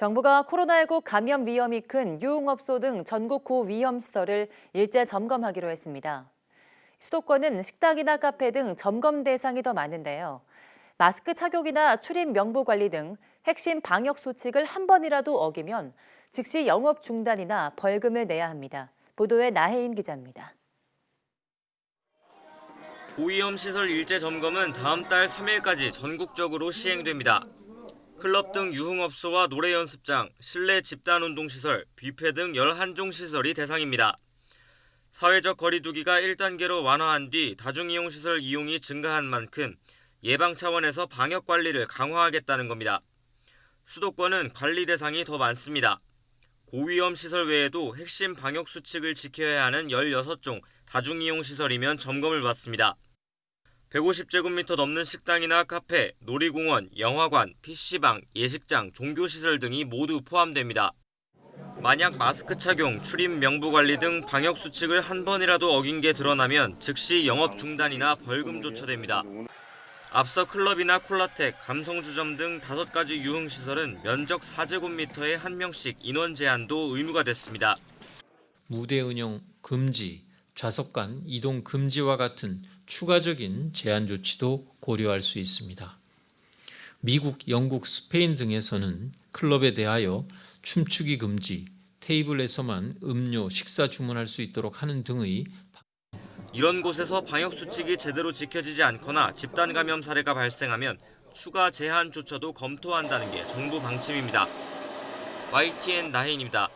정부가 코로나19 감염 위험이 큰 유흥업소 등 전국 고위험 시설을 일제 점검하기로 했습니다. 수도권은 식당이나 카페 등 점검 대상이 더 많은데요. 마스크 착용이나 출입 명부 관리 등 핵심 방역 수칙을 한 번이라도 어기면 즉시 영업 중단이나 벌금을 내야 합니다. 보도에 나혜인 기자입니다. 고위험 시설 일제 점검은 다음 달 3일까지 전국적으로 시행됩니다. 클럽 등 유흥업소와 노래 연습장, 실내 집단 운동 시설, 뷔페 등 11종 시설이 대상입니다. 사회적 거리두기가 1단계로 완화한 뒤 다중이용 시설 이용이 증가한 만큼 예방 차원에서 방역 관리를 강화하겠다는 겁니다. 수도권은 관리 대상이 더 많습니다. 고위험 시설 외에도 핵심 방역 수칙을 지켜야 하는 16종 다중이용 시설이면 점검을 받습니다. 150제곱미터 넘는 식당이나 카페, 놀이공원, 영화관, PC방, 예식장, 종교시설 등이 모두 포함됩니다. 만약 마스크 착용, 출입 명부 관리 등 방역 수칙을 한 번이라도 어긴 게 드러나면 즉시 영업 중단이나 벌금 조처됩니다. 앞서 클럽이나 콜라텍, 감성주점 등 다섯 가지 유흥시설은 면적 4제곱미터에 한 명씩 인원 제한도 의무가 됐습니다. 무대 운영 금지, 좌석 간 이동 금지와 같은 추가적인 제한 조치도 고려할 수 있습니다. 미국, 영국, 스페인 등에서는 클럽에 대하여 춤추기 금지, 테이블에서만 음료, 식사 주문할 수 있도록 하는 등의 이런 곳에서 방역 수칙이 제대로 지켜지지 않거나 집단 감염 사례가 발생하면 추가 제한 조처도 검토한다는 게 정부 방침입니다. YTN 나혜인입니다.